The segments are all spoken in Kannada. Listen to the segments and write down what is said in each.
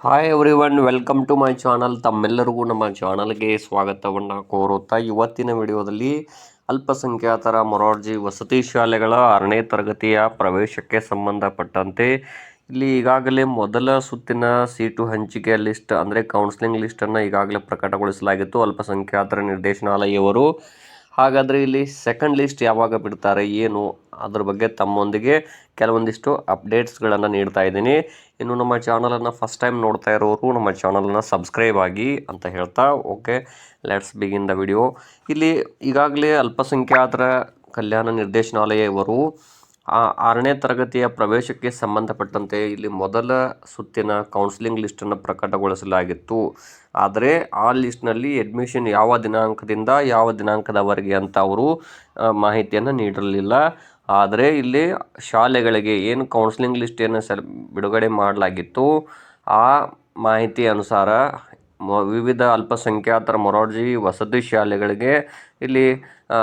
Hi everyone welcome to my channel ತಮ್ಮೆಲ್ಲರಿಗೂ ನಮ್ಮ ಚಾನಲ್ಗೆ ಸ್ವಾಗತವನ್ನು ಕೋರುತ್ತಾ ಇವತ್ತಿನ ವಿಡಿಯೋದಲ್ಲಿ ಅಲ್ಪಸಂಖ್ಯಾತರ ಮೊರಾರ್ಜಿ ವಸತಿ ಶಾಲೆಗಳ ಆರನೇ ತರಗತಿಯ ಪ್ರವೇಶಕ್ಕೆ ಸಂಬಂಧಪಟ್ಟಂತೆ ಇಲ್ಲಿ ಈಗಾಗಲೇ ಮೊದಲ ಸುತ್ತಿನ ಸೀಟು ಹಂಚಿಕೆ ಲಿಸ್ಟ್ ಅಂದರೆ ಕೌನ್ಸಿಲಿಂಗ್ ಲಿಸ್ಟನ್ನು ಈಗಾಗಲೇ ಪ್ರಕಟಗೊಳಿಸಲಾಗಿತ್ತು. ಅಲ್ಪಸಂಖ್ಯಾತರ ನಿರ್ದೇಶನಾಲಯವರು ಹಾಗಾದರೆ ಇಲ್ಲಿ ಸೆಕೆಂಡ್ ಲಿಸ್ಟ್ ಯಾವಾಗ ಬಿಡ್ತಾರೆ, ಏನು, ಅದ್ರ ಬಗ್ಗೆ ತಮ್ಮೊಂದಿಗೆ ಕೆಲವೊಂದಿಷ್ಟು ಅಪ್ಡೇಟ್ಸ್ಗಳನ್ನು ನೀಡ್ತಾ ಇದ್ದೀನಿ. ಇನ್ನು ನಮ್ಮ ಚಾನಲನ್ನು ಫಸ್ಟ್ ಟೈಮ್ ನೋಡ್ತಾ ಇರೋರು, ನಮ್ಮ ಚಾನಲನ್ನು ಸಬ್ಸ್ಕ್ರೈಬ್ ಆಗಿ ಅಂತ ಹೇಳ್ತಾ okay let's begin the video ಇಲ್ಲಿ ಈಗಾಗಲೇ ಅಲ್ಪಸಂಖ್ಯಾತರ ಕಲ್ಯಾಣ ನಿರ್ದೇಶನಾಲಯ ಇವರು ಆ ಆರನೇ ತರಗತಿಯ ಪ್ರವೇಶಕ್ಕೆ ಸಂಬಂಧಪಟ್ಟಂತೆ ಇಲ್ಲಿ ಮೊದಲ ಸುತ್ತಿನ ಕೌನ್ಸಿಲಿಂಗ್ ಲಿಸ್ಟನ್ನು ಪ್ರಕಟಗೊಳಿಸಲಾಗಿತ್ತು. ಆದರೆ ಆ ಲಿಸ್ಟ್ನಲ್ಲಿ ಅಡ್ಮಿಷನ್ ಯಾವ ದಿನಾಂಕದಿಂದ ಯಾವ ದಿನಾಂಕದವರೆಗೆ ಅಂತ ಅವರು ಮಾಹಿತಿಯನ್ನು ನೀಡಿರಲಿಲ್ಲ ಆದರೆ ಇಲ್ಲಿ ಶಾಲೆಗಳಿಗೆ ಏನು ಕೌನ್ಸಿಲಿಂಗ್ ಲಿಸ್ಟನ್ನು ಸೆಲ್, ಬಿಡುಗಡೆ ಮಾಡಲಾಗಿತ್ತು, ಆ ಮಾಹಿತಿ ಅನುಸಾರ ವಿವಿಧ ಅಲ್ಪಸಂಖ್ಯಾತರ ಮೊರಾರ್ಜಿ ವಸತಿ ಶಾಲೆಗಳಿಗೆ ಇಲ್ಲಿ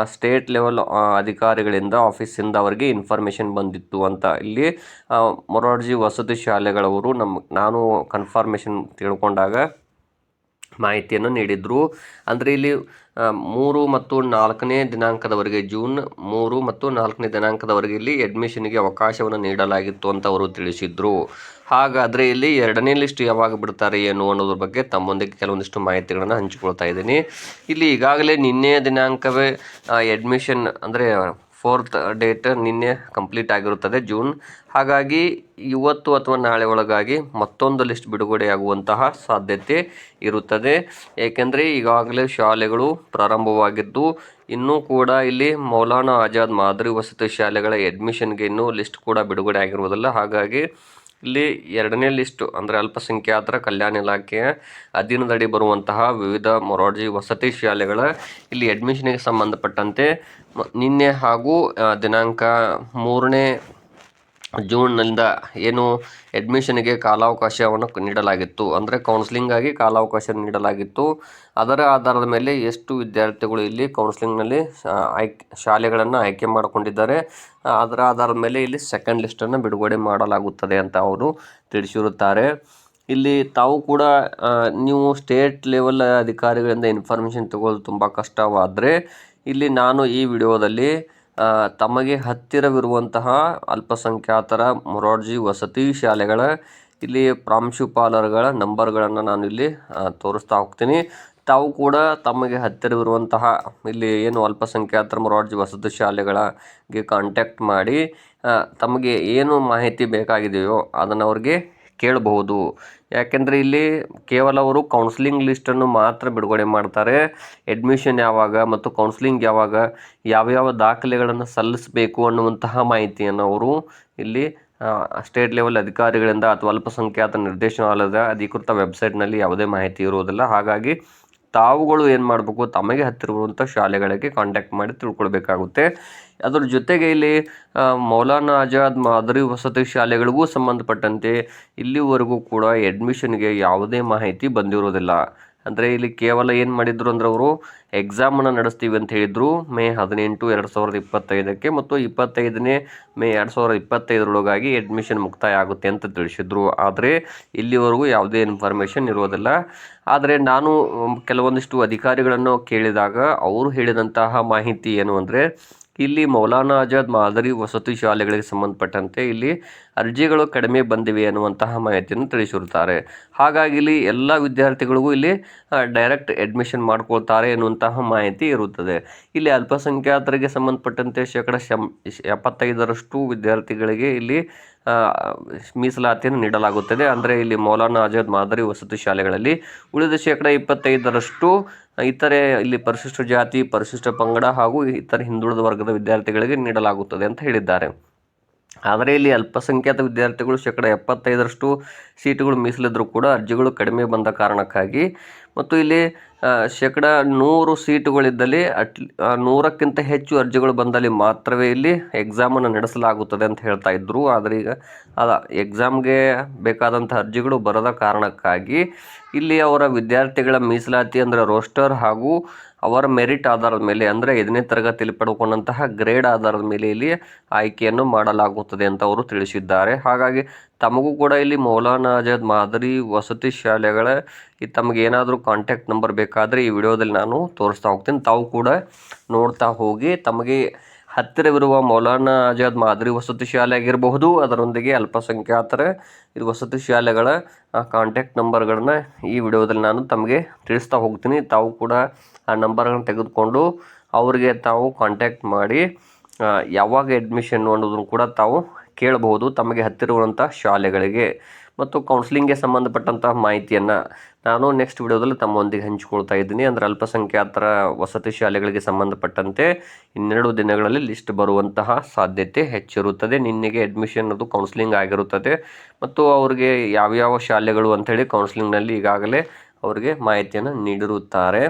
ಸ್ಟೇಟ್ ಲೆವೆಲ್ ಅಧಿಕಾರಿಗಳಿಂದ, ಆಫೀಸಿಂದ ಅವರಿಗೆ ಇನ್ಫಾರ್ಮೇಷನ್ ಬಂದಿತ್ತು ಅಂತ ಇಲ್ಲಿ ಮೊರಾರ್ಜಿ ವಸತಿ ಶಾಲೆಗಳವರು ನಮ್ಮ ನಾನು ಕನ್ಫರ್ಮೇಷನ್ ತಿಳ್ಕೊಂಡಾಗ ಮಾಹಿತಿಯನ್ನು ನೀಡಿದರು. ಅಂದರೆ ಇಲ್ಲಿ ಮೂರು ಮತ್ತು ನಾಲ್ಕನೇ ದಿನಾಂಕದವರೆಗೆ, ಜೂನ್ ಮೂರು ಮತ್ತು ನಾಲ್ಕನೇ ದಿನಾಂಕದವರೆಗೆ ಇಲ್ಲಿ ಅಡ್ಮಿಷನ್ಗೆ ಅವಕಾಶವನ್ನು ನೀಡಲಾಗಿತ್ತು ಅಂತ ಅವರು ತಿಳಿಸಿದರು. ಹಾಗಾದರೆ ಇಲ್ಲಿ ಎರಡನೇ ಲಿಸ್ಟ್ ಯಾವಾಗ ಬಿಡ್ತಾರೆ ಏನು ಅನ್ನೋದ್ರ ಬಗ್ಗೆ ತಮ್ಮೊಂದಿಗೆ ಕೆಲವೊಂದಿಷ್ಟು ಮಾಹಿತಿಗಳನ್ನು ಹಂಚಿಕೊಳ್ತಾ ಇದ್ದೀನಿ. ಇಲ್ಲಿ ಈಗಾಗಲೇ ನಿನ್ನೆ ದಿನಾಂಕವೇ ಅಡ್ಮಿಷನ್ ಅಂದರೆ ಫೋರ್ತ್ ಡೇಟ್ ನಿನ್ನೆ ಕಂಪ್ಲೀಟ್ ಆಗಿರುತ್ತದೆ ಜೂನ್ ಹಾಗಾಗಿ ಇವತ್ತು ಅಥವಾ ನಾಳೆ ಒಳಗಾಗಿ ಮತ್ತೊಂದು ಲಿಸ್ಟ್ ಬಿಡುಗಡೆಯಾಗುವಂತಹ ಸಾಧ್ಯತೆ ಇರುತ್ತದೆ. ಏಕೆಂದರೆ ಈಗಾಗಲೇ ಶಾಲೆಗಳು ಪ್ರಾರಂಭವಾಗಿದ್ದು, ಇನ್ನೂ ಕೂಡ ಇಲ್ಲಿ ಮೌಲಾನಾ ಆಜಾದ್ ಮಾದರಿ ವಸತಿ ಶಾಲೆಗಳ ಅಡ್ಮಿಷನ್ಗೆ ಇನ್ನೂ ಲಿಸ್ಟ್ ಕೂಡ ಬಿಡುಗಡೆ ಆಗಿರುವುದಿಲ್ಲ. ಹಾಗಾಗಿ ಇಲ್ಲಿ ಎರಡನೇ ಲಿಸ್ಟು ಅಂದರೆ ಅಲ್ಪಸಂಖ್ಯಾತರ ಕಲ್ಯಾಣ ಇಲಾಖೆಯ ಅಧೀನದಡಿ ಬರುವಂತಹ ವಿವಿಧ ಮೊರಾರ್ಜಿ ವಸತಿ ಶಾಲೆಗಳ ಇಲ್ಲಿ ಅಡ್ಮಿಷನ್ಗೆ ಸಂಬಂಧಪಟ್ಟಂತೆ ನಿನ್ನೆ ಹಾಗೂ ದಿನಾಂಕ ಮೂರನೇ ಜೂನ್ನಿಂದ ಏನು ಅಡ್ಮಿಷನ್ಗೆ ಕಾಲಾವಕಾಶವನ್ನು ನೀಡಲಾಗಿತ್ತು. ಅಂದರೆ ಕೌನ್ಸ್ಲಿಂಗಾಗಿ ಕಾಲಾವಕಾಶ ನೀಡಲಾಗಿತ್ತು. ಅದರ ಆಧಾರದ ಮೇಲೆ ಎಷ್ಟು ವಿದ್ಯಾರ್ಥಿಗಳು ಇಲ್ಲಿ ಕೌನ್ಸ್ಲಿಂಗ್ನಲ್ಲಿ ಆಯ್ಕೆ, ಶಾಲೆಗಳನ್ನು ಆಯ್ಕೆ ಮಾಡಿಕೊಂಡಿದ್ದಾರೆ. ಅದರ ಆಧಾರದ ಮೇಲೆ ಇಲ್ಲಿ ಸೆಕೆಂಡ್ ಲಿಸ್ಟನ್ನು ಬಿಡುಗಡೆ ಮಾಡಲಾಗುತ್ತದೆ ಅಂತ ಅವರು ತಿಳಿಸಿರುತ್ತಾರೆ. ಇಲ್ಲಿ ತಾವು ಕೂಡ ನೀವು ಸ್ಟೇಟ್ ಲೆವೆಲ್ ಅಧಿಕಾರಿಗಳಿಂದ ಇನ್ಫಾರ್ಮೇಷನ್ ತಗೊಳ್ಳೋದು ತುಂಬ ಕಷ್ಟವಾದರೆ, ಇಲ್ಲಿ ನಾನು ಈ ವಿಡಿಯೋದಲ್ಲಿ ತಮಗೆ ಹತ್ತಿರವಿರುವಂತಹ ಅಲ್ಪಸಂಖ್ಯಾತರ ಮೊರಾರ್ಜಿ ವಸತಿ ಶಾಲೆಗಳ, ಇಲ್ಲಿ ಪ್ರಾಂಶುಪಾಲರ್ಗಳ ನಂಬರ್ಗಳನ್ನು ನಾನು ಇಲ್ಲಿ ತೋರಿಸ್ತಾ ಹೋಗ್ತೀನಿ. ತಾವು ಕೂಡ ತಮಗೆ ಹತ್ತಿರವಿರುವಂತಹ ಇಲ್ಲಿ ಏನು ಅಲ್ಪಸಂಖ್ಯಾತರ ಮೊರಾರ್ಜಿ ವಸತಿ ಶಾಲೆಗಳಿಗೆ ಕಾಂಟ್ಯಾಕ್ಟ್ ಮಾಡಿ ತಮಗೆ ಏನು ಮಾಹಿತಿ ಬೇಕಾಗಿದೆಯೋ ಅದನ್ನು ಅವ್ರಿಗೆ ಕೇಳಬಹುದು. ಯಾಕೆಂದರೆ ಇಲ್ಲಿ ಕೇವಲ ಅವರು ಕೌನ್ಸಿಲಿಂಗ್ ಲಿಸ್ಟನ್ನು ಮಾತ್ರ ಬಿಡುಗಡೆ ಮಾಡ್ತಾರೆ. ಅಡ್ಮಿಷನ್ ಯಾವಾಗ ಮತ್ತು ಕೌನ್ಸಿಲಿಂಗ್ ಯಾವಾಗ ಯಾವ್ಯಾವ ದಾಖಲೆಗಳನ್ನು ಸಲ್ಲಿಸಬೇಕು ಅನ್ನುವಂತಹ ಮಾಹಿತಿಯನ್ನು ಅವರು ಇಲ್ಲಿ ಸ್ಟೇಟ್ ಲೆವೆಲ್ ಅಧಿಕಾರಿಗಳಿಂದ ಅಥವಾ ಅಲ್ಪಸಂಖ್ಯಾತ ನಿರ್ದೇಶನಾಲಯದ ಅಧಿಕೃತ ವೆಬ್ಸೈಟ್ನಲ್ಲಿ ಯಾವುದೇ ಮಾಹಿತಿ ಇರುವುದಿಲ್ಲ. ಹಾಗಾಗಿ ತಾವುಗಳು ಏನು ಮಾಡಬೇಕು? ತಮಗೆ ಹತ್ತಿರವಂಥ ಶಾಲೆಗಳಿಗೆ ಕಾಂಟ್ಯಾಕ್ಟ್ ಮಾಡಿ ತಿಳ್ಕೊಳ್ಬೇಕಾಗುತ್ತೆ. ಅದರ ಜೊತೆಗೆ ಇಲ್ಲಿ ಮೌಲಾನಾ ಆಜಾದ್ ಮಾದರಿ ವಸತಿ ಶಾಲೆಗಳಿಗೂ ಸಂಬಂಧಪಟ್ಟಂತೆ ಇಲ್ಲಿವರೆಗೂ ಕೂಡ ಎಡ್ಮಿಷನ್ಗೆ ಯಾವುದೇ ಮಾಹಿತಿ ಬಂದಿರೋದಿಲ್ಲ ಅಂದರೆ ಇಲ್ಲಿ ಕೇವಲ ಏನು ಮಾಡಿದ್ರು ಅಂದ್ರೆ ಅವರು ಎಕ್ಸಾಮನ್ನು ನಡೆಸ್ತೀವಿ ಅಂತ ಹೇಳಿದರು. ಮೇ ಹದಿನೆಂಟು, ಎರಡು ಸಾವಿರದ ಇಪ್ಪತ್ತೈದಕ್ಕೆ ಮತ್ತು ಇಪ್ಪತ್ತೈದನೇ ಮೇ ಎರಡು ಸಾವಿರದ ಇಪ್ಪತ್ತೈದರೊಳಗಾಗಿ ಅಡ್ಮಿಷನ್ ಮುಕ್ತಾಯ ಆಗುತ್ತೆ ಅಂತ ತಿಳಿಸಿದ್ರು. ಆದರೆ ಇಲ್ಲಿವರೆಗೂ ಯಾವುದೇ ಇನ್ಫಾರ್ಮೇಷನ್ ಇರೋದಿಲ್ಲ ಆದರೆ ನಾನು ಕೆಲವೊಂದಿಷ್ಟು ಅಧಿಕಾರಿಗಳನ್ನು ಕೇಳಿದಾಗ ಅವರು ಹೇಳಿದಂತಹ ಮಾಹಿತಿ ಏನು ಅಂದರೆ ಇಲ್ಲಿ ಮೌಲಾನಾ ಆಜಾದ್ ಮಾದರಿ ವಸತಿ ಶಾಲೆಗಳಿಗೆ ಸಂಬಂಧಪಟ್ಟಂತೆ ಇಲ್ಲಿ ಅರ್ಜಿಗಳು ಕಡಿಮೆ ಬಂದಿವೆ ಅನ್ನುವಂತಹ ಮಾಹಿತಿಯನ್ನು ತಿಳಿಸಿರುತ್ತಾರೆ. ಹಾಗಾಗಿ ಇಲ್ಲಿ ಎಲ್ಲ ವಿದ್ಯಾರ್ಥಿಗಳಿಗೂ ಇಲ್ಲಿ ಡೈರೆಕ್ಟ್ ಅಡ್ಮಿಷನ್ ಮಾಡ್ಕೊಳ್ತಾರೆ ಎನ್ನುವಂತಹ ಮಾಹಿತಿ ಇರುತ್ತದೆ. ಇಲ್ಲಿ ಅಲ್ಪಸಂಖ್ಯಾತರಿಗೆ ಸಂಬಂಧಪಟ್ಟಂತೆ ಶೇಕಡ ಶಂ, ಎಪ್ಪತ್ತೈದರಷ್ಟು ವಿದ್ಯಾರ್ಥಿಗಳಿಗೆ ಇಲ್ಲಿ ಮೀಸಲಾತಿಯನ್ನು ನೀಡಲಾಗುತ್ತದೆ. ಅಂದರೆ ಇಲ್ಲಿ ಮೌಲಾನಾ ಆಜಾದ್ ಮಾದರಿ ವಸತಿ ಶಾಲೆಗಳಲ್ಲಿ ಉಳಿದ ಶೇಕಡ ಇಪ್ಪತ್ತೈದರಷ್ಟು ಇತರೆ ಇಲ್ಲಿ ಪರಿಶಿಷ್ಟ ಜಾತಿ, ಪರಿಶಿಷ್ಟ ಪಂಗಡ ಹಾಗೂ ಇತರ ಹಿಂದುಳಿದ ವರ್ಗದ ವಿದ್ಯಾರ್ಥಿಗಳಿಗೆ ನೀಡಲಾಗುತ್ತದೆ ಅಂತ ಹೇಳಿದ್ದಾರೆ. ಆದರೆ ಇಲ್ಲಿ ಅಲ್ಪಸಂಖ್ಯಾತ ವಿದ್ಯಾರ್ಥಿಗಳು ಶೇಕಡ ಎಪ್ಪತ್ತೈದರಷ್ಟು ಸೀಟುಗಳು ಮೀಸಲಿದ್ದರೂ ಕೂಡ ಅರ್ಜಿಗಳು ಕಡಿಮೆ ಬಂದ ಕಾರಣಕ್ಕಾಗಿ ಮತ್ತು ಇಲ್ಲಿ ಶೇಕಡ ನೂರು ಸೀಟುಗಳಿದ್ದಲ್ಲಿ ಅಟ್ ನೂರಕ್ಕಿಂತ ಹೆಚ್ಚು ಅರ್ಜಿಗಳು ಬಂದಲ್ಲಿ ಮಾತ್ರವೇ ಇಲ್ಲಿ ಎಕ್ಸಾಮನ್ನು ನಡೆಸಲಾಗುತ್ತದೆ ಅಂತ ಹೇಳ್ತಾ ಇದ್ದರು ಆದರೆ ಈಗ ಅದ ಎಕ್ಸಾಮ್ಗೆ ಬೇಕಾದಂಥ ಅರ್ಜಿಗಳು ಬರದ ಕಾರಣಕ್ಕಾಗಿ ಇಲ್ಲಿ ಅವರ ವಿದ್ಯಾರ್ಥಿಗಳ ಮೀಸಲಾತಿ ಅಂದರೆ ರೋಸ್ಟರ್ ಹಾಗೂ ಅವರ ಮೆರಿಟ್ ಆಧಾರದ ಮೇಲೆ ಅಂದರೆ ಐದನೇ ತರಗತಿಯಲ್ಲಿ ಪಡ್ಕೊಂಡಂತಹ ಗ್ರೇಡ್ ಆಧಾರದ ಮೇಲೆ ಇಲ್ಲಿ ಆಯ್ಕೆಯನ್ನು ಮಾಡಲಾಗುತ್ತದೆ ಅಂತ ಅವರು ತಿಳಿಸಿದ್ದಾರೆ. ಹಾಗಾಗಿ ತಮಗೂ ಕೂಡ ಇಲ್ಲಿ ಮೌಲಾನಾ ಆಜಾದ್ ಮಾದರಿ ವಸತಿ ಶಾಲೆಗಳ ಈ ತಮಗೆ ಏನಾದರೂ ಕಾಂಟ್ಯಾಕ್ಟ್ ನಂಬರ್ ಬೇಕಾದರೆ ಈ ವಿಡಿಯೋದಲ್ಲಿ ನಾನು ತೋರಿಸ್ತಾ ಹೋಗ್ತೀನಿ. ತಾವು ಕೂಡ ನೋಡ್ತಾ ಹೋಗಿ ತಮಗೆ ಹತ್ತಿರವಿರುವ ಮೌಲಾನಾ ಆಜಾದ್ ಮಾದರಿ ವಸತಿ ಶಾಲೆ ಆಗಿರಬಹುದು, ಅದರೊಂದಿಗೆ ಅಲ್ಪಸಂಖ್ಯಾತರ ಈ ವಸತಿ ಶಾಲೆಗಳ ಕಾಂಟ್ಯಾಕ್ಟ್ ನಂಬರ್ಗಳನ್ನ ಈ ವಿಡಿಯೋದಲ್ಲಿ ನಾನು ತಮಗೆ ತಿಳಿಸ್ತಾ ಹೋಗ್ತೀನಿ. ತಾವು ಕೂಡ ಆ ನಂಬರ್ಗಳನ್ನ ತೆಗೆದುಕೊಂಡು ಅವರಿಗೆ ತಾವು ಕಾಂಟ್ಯಾಕ್ಟ್ ಮಾಡಿ ಯಾವಾಗ ಅಡ್ಮಿಷನ್ ಅನ್ನೋದನ್ನು ಕೂಡ ತಾವು ಕೇಳಬಹುದು, ತಮಗೆ ಹತ್ತಿರುವಂಥ ಶಾಲೆಗಳಿಗೆ. ಮತ್ತು ಕೌನ್ಸಿಲಿಂಗ್ಗೆ ಸಂಬಂಧಪಟ್ಟಂತಹ ಮಾಹಿತಿಯನ್ನು ನಾನು ನೆಕ್ಸ್ಟ್ ವಿಡಿಯೋದಲ್ಲಿ ತಮ್ಮೊಂದಿಗೆ ಹಂಚಿಕೊಳ್ತಾ ಇದ್ದೀನಿ. ಅಂದರೆ ಅಲ್ಪಸಂಖ್ಯಾತರ ವಸತಿ ಶಾಲೆಗಳಿಗೆ ಸಂಬಂಧಪಟ್ಟಂತೆ ಇನ್ನೆರಡು ದಿನಗಳಲ್ಲಿ ಲಿಸ್ಟ್ ಬರುವಂತಹ ಸಾಧ್ಯತೆ ಹೆಚ್ಚಿರುತ್ತದೆ. ನಿನ್ನೆಗೆ ಅಡ್ಮಿಷನ್ ಅದು ಕೌನ್ಸಿಲಿಂಗ್ ಆಗಿರುತ್ತದೆ. ಮತ್ತು ಅವರಿಗೆ ಯಾವ್ಯಾವ ಶಾಲೆಗಳು ಅಂಥೇಳಿ ಕೌನ್ಸಿಲಿಂಗ್ನಲ್ಲಿ ಈಗಾಗಲೇ ಅವರಿಗೆ ಮಾಹಿತಿಯನ್ನು ನೀಡಿರುತ್ತಾರೆ.